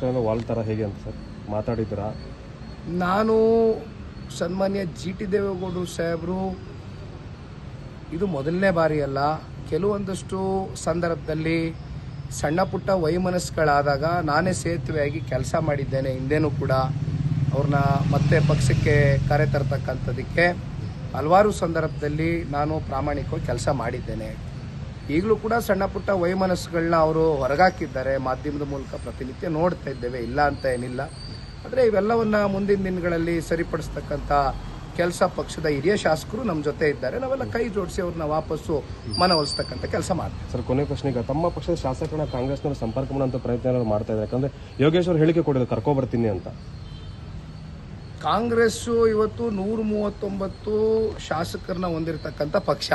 ಏನಾದ್ರು ವಾಲ್ತಾರ ಹೇಗೆ ಅಂತ ಸರ್? ಮಾತಾಡಿದ್ದೀರಾ? ನಾನು ಸನ್ಮಾನ್ಯ ಜಿ ಟಿ ದೇವೇಗೌಡರು ಸಾಹೇಬರು, ಇದು ಮೊದಲನೇ ಬಾರಿ ಅಲ್ಲ ಕೆಲವೊಂದಷ್ಟು ಸಂದರ್ಭದಲ್ಲಿ ಸಣ್ಣ ಪುಟ್ಟ ವೈಮನಸ್ಸುಗಳಾದಾಗ ನಾನೇ ಸೇತುವೆಯಾಗಿ ಕೆಲಸ ಮಾಡಿದ್ದೇನೆ. ಹಿಂದೆನೂ ಕೂಡ ಅವ್ರನ್ನ ಮತ್ತೆ ಪಕ್ಷಕ್ಕೆ ಕರೆತರ್ತಕ್ಕಂಥದ್ದಕ್ಕೆ ಹಲವಾರು ಸಂದರ್ಭದಲ್ಲಿ ನಾನು ಪ್ರಾಮಾಣಿಕವಾಗಿ ಕೆಲಸ ಮಾಡಿದ್ದೇನೆ. ಈಗಲೂ ಕೂಡ ಸಣ್ಣ ಪುಟ್ಟ ವೈಮನಸ್ಸುಗಳನ್ನ ಅವರು ಹೊರಗಾಕಿದ್ದಾರೆ ಮಾಧ್ಯಮದ ಮೂಲಕ ಪ್ರತಿನಿತ್ಯ ನೋಡ್ತಾ ಇದ್ದೇವೆ ಇಲ್ಲ ಅಂತ ಏನಿಲ್ಲ. ಆದರೆ ಇವೆಲ್ಲವನ್ನ ಮುಂದಿನ ದಿನಗಳಲ್ಲಿ ಸರಿಪಡಿಸ್ತಕ್ಕಂಥ ಕೆಲಸ ಪಕ್ಷದ ಹಿರಿಯ ಶಾಸಕರು ನಮ್ಮ ಜೊತೆ ಇದ್ದಾರೆ. ನಾವೆಲ್ಲ ಕೈ ಜೋಡಿಸಿ ಅವ್ರನ್ನ ವಾಪಸ್ಸು ಮನವೊಲಿಸ್ತಕ್ಕಂಥ ಕೆಲಸ ಮಾಡ್ತೀವಿ. ಸರ್ ಕೊನೆ ಪ್ರಶ್ನೆ ಈಗ ತಮ್ಮ ಪಕ್ಷದ ಶಾಸಕರನ್ನ ಕಾಂಗ್ರೆಸ್ನವರು ಸಂಪರ್ಕ ಮಾಡುವಂಥ ಪ್ರಯತ್ನ ಮಾಡ್ತಾ ಇದ್ದಾರೆ? ಯಾಕಂದ್ರೆ ಯೋಗೇಶ್ ಅವರು ಹೇಳಿಕೆ ಕೊಡೋದು ಕರ್ಕೊಬರ್ತೀನಿ ಅಂತ. ಕಾಂಗ್ರೆಸ್ಸು ಇವತ್ತು ನೂರ ಮೂವತ್ತೊಂಬತ್ತು ಶಾಸಕರನ್ನ ಹೊಂದಿರತಕ್ಕಂಥ ಪಕ್ಷ.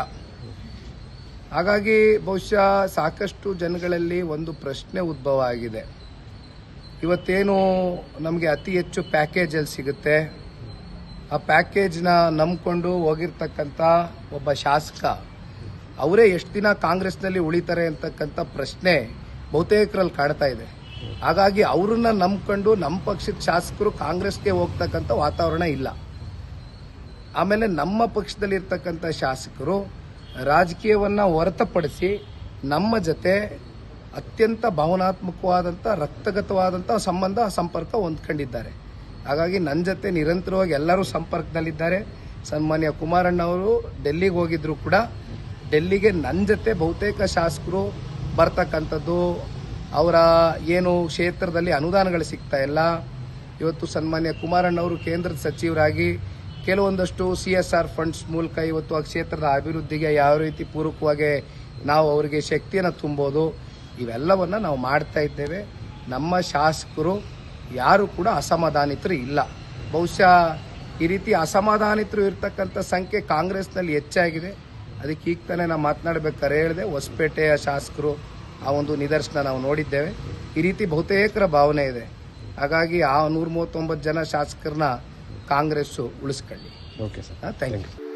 ಹಾಗಾಗಿ ಬಹುಶಃ ಸಾಕಷ್ಟು ಜನಗಳಲ್ಲಿ ಒಂದು ಪ್ರಶ್ನೆ ಉದ್ಭವ ಆಗಿದೆ. ಇವತ್ತೇನು ನಮಗೆ ಅತಿ ಹೆಚ್ಚು ಪ್ಯಾಕೇಜಲ್ಲಿ ಸಿಗುತ್ತೆ? ಆ ಪ್ಯಾಕೇಜ್ನ ನಂಬ್ಕೊಂಡು ಹೋಗಿರ್ತಕ್ಕಂಥ ಒಬ್ಬ ಶಾಸಕ, ಅವರೇ ಎಷ್ಟು ದಿನ ಕಾಂಗ್ರೆಸ್ನಲ್ಲಿ ಉಳಿತಾರೆ ಅಂತಕ್ಕಂಥ ಪ್ರಶ್ನೆ ಬಹುತೇಕರಲ್ಲಿ ಕಾಣ್ತಾ ಇದೆ. ಹಾಗಾಗಿ ಅವ್ರನ್ನ ನಂಬ್ಕೊಂಡು ನಮ್ಮ ಪಕ್ಷದ ಶಾಸಕರು ಕಾಂಗ್ರೆಸ್ಗೆ ಹೋಗ್ತಕ್ಕಂಥ ವಾತಾವರಣ ಇಲ್ಲ. ಆಮೇಲೆ ನಮ್ಮ ಪಕ್ಷದಲ್ಲಿರ್ತಕ್ಕಂಥ ಶಾಸಕರು ರಾಜಕೀಯವನ್ನ ಹೊರತುಪಡಿಸಿ ನಮ್ಮ ಜೊತೆ ಅತ್ಯಂತ ಭಾವನಾತ್ಮಕವಾದಂಥ ರಕ್ತಗತವಾದಂಥ ಸಂಬಂಧ, ಸಂಪರ್ಕ ಹೊಂದ್ಕೊಂಡಿದ್ದಾರೆ. ಹಾಗಾಗಿ ನನ್ನ ಜೊತೆ ನಿರಂತರವಾಗಿ ಎಲ್ಲರೂ ಸಂಪರ್ಕದಲ್ಲಿದ್ದಾರೆ. ಸನ್ಮಾನ್ಯ ಕುಮಾರಣ್ಣ ಅವರು ಡೆಲ್ಲಿಗೆ ಹೋಗಿದ್ರು ಕೂಡ. ಡೆಲ್ಲಿಗೆ ನನ್ನ ಜೊತೆ ಬಹುತೇಕ ಶಾಸಕರು ಬರ್ತಕ್ಕಂಥದ್ದು, ಅವರ ಏನು ಕ್ಷೇತ್ರದಲ್ಲಿ ಅನುದಾನಗಳು ಸಿಗ್ತಾ ಇಲ್ಲ. ಇವತ್ತು ಸನ್ಮಾನ್ಯ ಕುಮಾರಣ್ಣ ಅವರು ಕೇಂದ್ರದ ಸಚಿವರಾಗಿ ಕೆಲವೊಂದಷ್ಟು ಸಿ ಎಸ್ ಆರ್ ಫಂಡ್ಸ್ ಮೂಲಕ ಇವತ್ತು ಆ ಕ್ಷೇತ್ರದ ಅಭಿವೃದ್ಧಿಗೆ ಯಾವ ರೀತಿ ಪೂರಕವಾಗಿ ನಾವು ಅವರಿಗೆ ಶಕ್ತಿಯನ್ನು ತುಂಬೋದು, ಇವೆಲ್ಲವನ್ನ ನಾವು ಮಾಡ್ತಾ ಇದ್ದೇವೆ. ನಮ್ಮ ಶಾಸಕರು ಯಾರು ಕೂಡ ಅಸಮಾಧಾನಿತರು ಇಲ್ಲ. ಬಹುಶಃ ಈ ರೀತಿ ಅಸಮಾಧಾನಿತರು ಇರ್ತಕ್ಕಂಥ ಸಂಖ್ಯೆ ಕಾಂಗ್ರೆಸ್ನಲ್ಲಿ ಹೆಚ್ಚಾಗಿದೆ. ಅದಕ್ಕೆ ಈಗ ತಾನೇ ನಾವು ಮಾತನಾಡಬೇಕಾದ್ರೆ ಹೇಳಿದೆ, ಹೊಸಪೇಟೆಯ ಶಾಸಕರು ಆ ಒಂದು ನಿದರ್ಶನ ನಾವು ನೋಡಿದ್ದೇವೆ. ಈ ರೀತಿ ಬಹುತೇಕರ ಭಾವನೆ ಇದೆ. ಹಾಗಾಗಿ ಆ ನೂರ ಮೂವತ್ತೊಂಬತ್ತು ಜನ ಶಾಸಕರನ್ನ Congress ಉಳಿಸ್ಕೊಳ್ಳಿ. Okay sir thank you